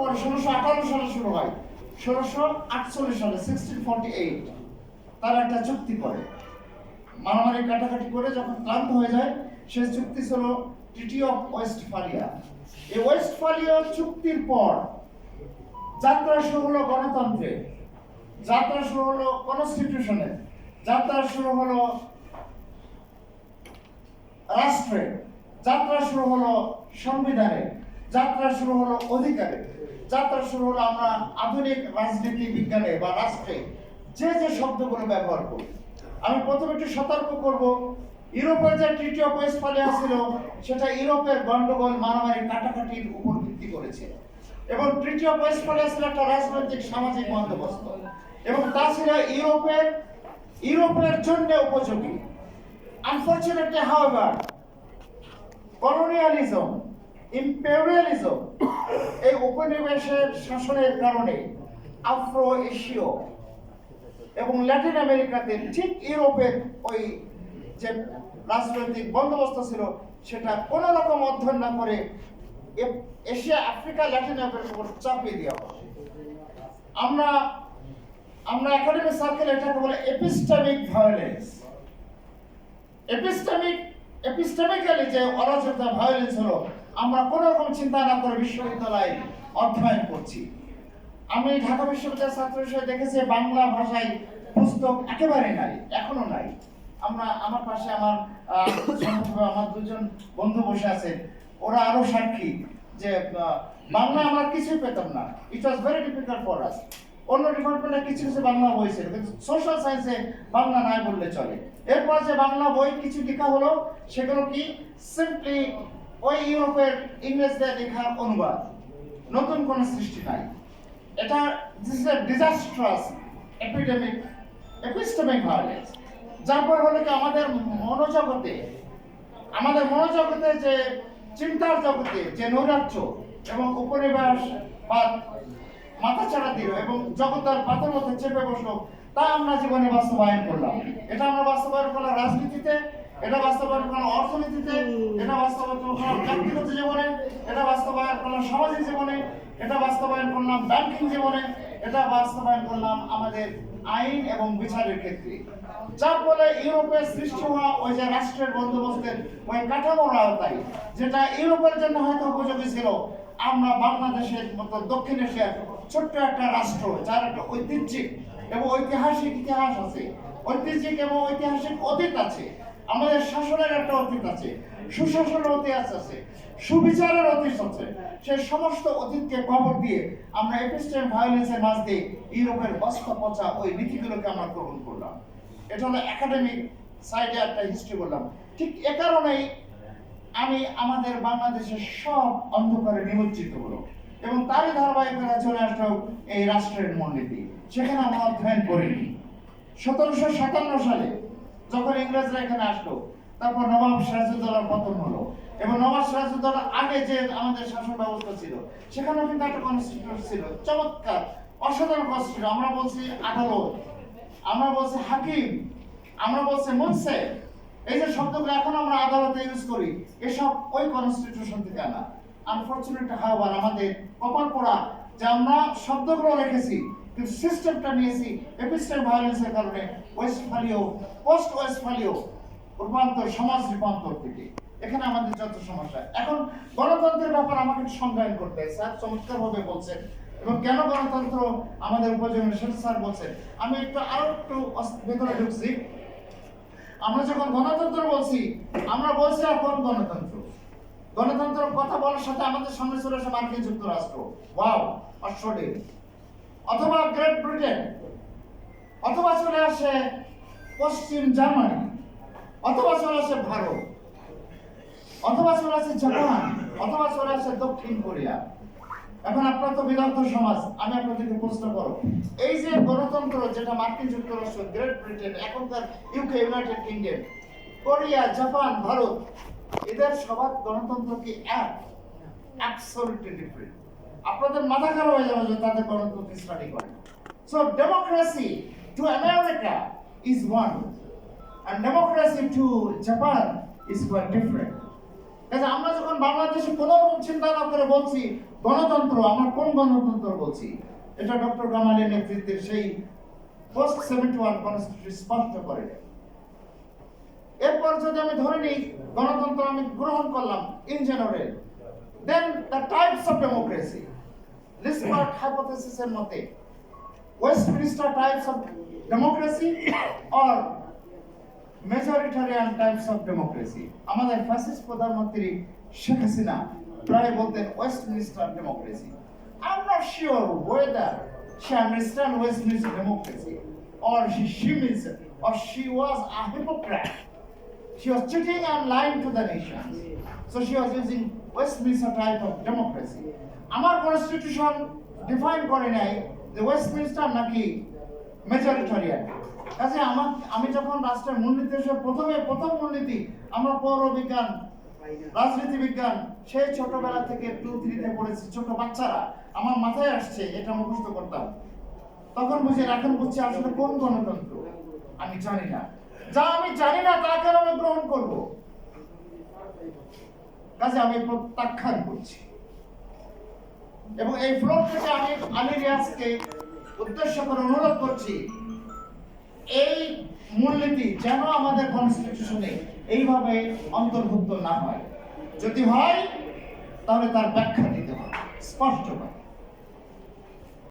পরে ষোলোশো আঠারো সালে শুরু হয়। ষোলোশো আটচল্লিশ সালে সিক্সটিন ফর্টি এইট তারা একটা চুক্তি করে। মারামারি কাটাকাটি করে যখন ক্লান্ত হয়ে যায় সে চুক্তি ছিল ট্রিটি অফ ওয়েস্টফালিয়া এই ওয়েস্টফালিয়া চুক্তির পর যাত্রা শুরু হলো গণতন্ত্রে। যাত্রা শুরু হলো কনস্টিটিউশনে যাত্রা শুরু হলো রাষ্ট্রে। যাত্রা শুরু হলো সংবিধানে। যাত্রা শুরু হলো অধিকারে। যাত্রা শুরু হলো আমরা আধুনিক রাজনীতি, বিজ্ঞানে বা রাষ্ট্রে, যে যে শব্দগুলো ব্যবহার করি। আমি প্রথমে একটু সতর্ক করব। ইউরোপের যে ট্রিটি অফ ওয়েস্টফালিয়া ছিল, সেটা ইউরোপের গন্ডগোল, মারামারি, কাটাকাটির উপর ভিত্তি করেছে। এবং ট্রিটি অফ ওয়েস্টফালিয়া ছিল একটা রাজনৈতিক সামাজিক বন্দোবস্ত। এবং তা ছিল ইউরোপের ইউরোপের জন্য উপযোগী। আনফর্চুনেটলি হাউএভার কলোনিয়ালিজম ইম্পেরিয়ালিজম এই উপনিবেশের শাসনের কারণে আফ্রো এশীয় এবং ল্যাটিন আমেরিকাতে ঠিক ইউরোপের ওই যে রাজনৈতিক বন্দোবস্ত ছিল, সেটা কোনো রকম অধ্যয়ন না করে এশিয়া, আফ্রিকা, ল্যাটিন আমেরিকার উপর চাপিয়ে দেওয়া আমরা আমরা একাডেমিক সার্কেল এটাকে বলে এপিস্টেমিক ভায়োলেন্স এপিস্টেমিক এপিস্টেমিক্যালি যে অরাজকতা ভায়োলেন্স হলো, আমরা কোনো রকম চিন্তা না করে বিশ্ববিদ্যালয়ে অধ্যয়ন করছি। আমি ঢাকা বিশ্ববিদ্যালয়ের ছাত্র হিসেবে দেখেছি, বাংলা ভাষায় পুস্তক একেবারে নাই, এখনও নাই। আমরা, আমার পাশে আমার আমার দুজন বন্ধু বসে আছেন, ওরা আরও সাক্ষী যে বাংলা আমরা কিছুই পেতাম না। It was very difficult for us অন্য ডিপার্টমেন্টে কিছু কিছু বাংলা বই ছিল, কিন্তু সোশ্যাল সায়েন্সে বাংলা নাই বললে চলে। এরপর যে বাংলা বই কিছু লেখা হলো, সেগুলো কি? সিম্পলি ওই ইউরোপের ইংরেজদের লেখার অনুবাদ। নতুন কোনো সৃষ্টি নাই। এটা this a disastrous epidemic epistemic violence যার পর হলো কি, আমাদের মনোজগতে আমাদের মনোজগতে যে চিন্তার জগতে যে নৈরাজ্য এবং উপনিবেশ বা মাথা ছাড়া দিল এবং জগতার পাথর মধ্যে চেপে বসল তা আমরা জীবনে বাস্তবায়ন করলাম। এটা আমরা বাস্তবায়ন করলাম রাজনীতিতে, এটা বাস্তবায়ন করলাম অর্থনীতিতে, এটা বাস্তবায়ন করলাম ব্যক্তিগত জীবনে, এটা বাস্তবায়ন করলাম সামাজিক জীবনে, এটা বাস্তবায়ন করলাম ব্যাংকিং জীবনে, এটা বাস্তবায়ন করলাম আমাদের আইন এবং বিচারের ক্ষেত্রে। যার ফলে ইউরোপের সৃষ্টি হওয়া ওই যে রাষ্ট্রের বন্দোবস্তের ওই কাঠামোর আওতায়, যেটা ইউরোপের জন্য হয়তো উপযোগী ছিল, আমরা বাংলাদেশের মতো দক্ষিণ এশিয়ার ছোট্ট একটা রাষ্ট্র, যার একটা ঐতিহ্যিক এবং ঐতিহাসিক ইতিহাস আছে। ঐতিহ্যিক এবং ঐতিহাসিক অতীত আছে। আমাদের শাসনের একটা অতীত আছে, সুশাসনের অতীত আছে, সুবিচারের অতীত আছে। সেই সমস্ত অতীতকে কবর দিয়ে আমরা এপিস্টেম ভায়োলেন্সের মাঝ দিয়ে ইউরোপের বস্তা পচা ওই নীতিগুলোকে আমরা গ্রহণ করলাম। এটা হলো একাডেমিক সাইডে একটা হিস্ট্রি বললাম। ঠিক এ কারণেই আমি আমাদের বাংলাদেশের সব অন্ধকারে নিমজ্জিত হলো এবং তারই ধারাবাহিকতা চলে আসলো এই রাষ্ট্রের মূলনীতি। সেখানে আমরা অধ্যয়ন করিনি। সতেরোশো সাতান্ন সালে যখন ইংরেজরা এখানে আসলো, তারপর নবাব সিরাজউদ্দৌলার পতন হলো। এবং নবাব সিরাজউদ্দৌলার আগে যে আমাদের শাসন ব্যবস্থা ছিল, সেখানেও কিন্তু একটা কনস্টিটিউশন ছিল। চমৎকার, অসাধারণ কনস্টিটিউশন আমরা বলছি আদালত, আমরা বলছি হাকিম, আমরা বলছি মুনসে। এই যে শব্দগুলো এখন আমরা আদালতে ইউজ করি, এসব ওই কনস্টিটিউশন থেকে আনা। আনফরচুনেট হাওয়ার আমাদের কপাল পড়া যে আমরা শব্দগুলো রেখেছি কিন্তু সিস্টেমটা নিয়েছি এপিস্টেম ভায়োলেন্সের কারণে ওয়েস্টফালিও পোস্ট ওয়েস্টফালিও রূপান্তর সমাজ রূপান্তর থেকে। এখানে আমাদের যত সমস্যা। এখন গণতন্ত্রের ব্যাপার আমাকে একটু সংজ্ঞায়ন করতে। স্যার চমৎকার ভাবে বলছেন এবং কেন গণতন্ত্র আমাদের উপযোগী সেটা স্যার বলছেন, আমি একটু আরও একটু ভেতরে ঢুকছি। আমরা যখন গণতন্ত্র বলছি, আমরা বলছি কোন গণতন্ত্র? গণতন্ত্র কথা বলার সাথে আমাদের সামনে চলে আসে মার্কিন যুক্তরাষ্ট্র। ওয়াও অস্ট্রেলিয়া অথবা গ্রেট ব্রিটেন। অথবা চলে আসে পশ্চিম জার্মানি। অথবা চলে আসে ভারত। অথবা চলে আসে জাপান। অথবা চলে আসে দক্ষিণ কোরিয়া। এখন আপনার তো বিদগ্ধ সমাজ, আমি আপনাদেরকে প্রশ্ন করো এই যে গণতন্ত্র যেটা মার্কিন যুক্তরাষ্ট্র, গ্রেট ব্রিটেন, এখনকার UK United Kingdom Korea, Japan, Bharat এদের সবার গণতন্ত্র কি এক? অ্যাবসলিউটলি ডিফারেন্ট আপনাদের মাথা খারাপ হয়ে যাবে যে তাদের গণতন্ত্র স্টাডি করে। So democracy to America is one and democracy to Japan is quite different. কাজে আমরা যখন বাংলাদেশে কোনো রকম চিন্তা না করে বলছি, গণতন্ত্র, আমরা কোন গণতন্ত্র বলছি? এটা ডক্টর কামালের নেতৃত্বের সেই পোস্ট সেভেন্টি ওয়ান কনস্টিটিউশন স্পষ্ট করে দেয়। এরপর যদি আমি ধরে নিই গণতন্ত্র আমি গ্রহণ করলাম in general then the types of democracy Lijphart হাইপোথেসিসের মতে Westminster types of democracy or majoritarian types of democracy আমাদের ফ্যাসিস্ট প্রধানমন্ত্রী শেখ হাসিনা প্রায় বলতেন Westminster democracy I am not sure whether she understand Westminster democracy or she, she means or she was a hypocrite. She was cheating and lying to the nations. So she was using Westminster type of democracy. আমার constitution define করে নাই যে Westminster নাকি মেজরিটারিয়ান কাজে আমার, আমি যখন রাষ্ট্রের মূলনীতি হিসেবে প্রথমে প্রথম মূলনীতি, আমরা পৌর বিজ্ঞান, রাজনীতি বিজ্ঞান, সেই ছোটবেলা থেকে টু থ্রিতে পড়েছি ছোট বাচ্চারা। আমার মাথায় আসছে, এটা মুখস্থ করতাম। তখন বুঝে, এখন বুঝছি আসলে কোন গণতন্ত্র। আমি জানি না। যা আমি জানি না, তা কেন করব? কাজে আমি প্রত্যাখ্যান করছি। এবং এই ফ্লোর থেকে আমি আলী রিয়াজকে উদ্দেশ্য করে অনুরোধ করছি, এই মূলনীতি যেন আমাদের কনস্টিটিউশনে এইভাবে অন্তর্ভুক্ত না হয়। যদি হয়, তাহলে তার ব্যাখ্যা দিতে হবে। স্পষ্ট করে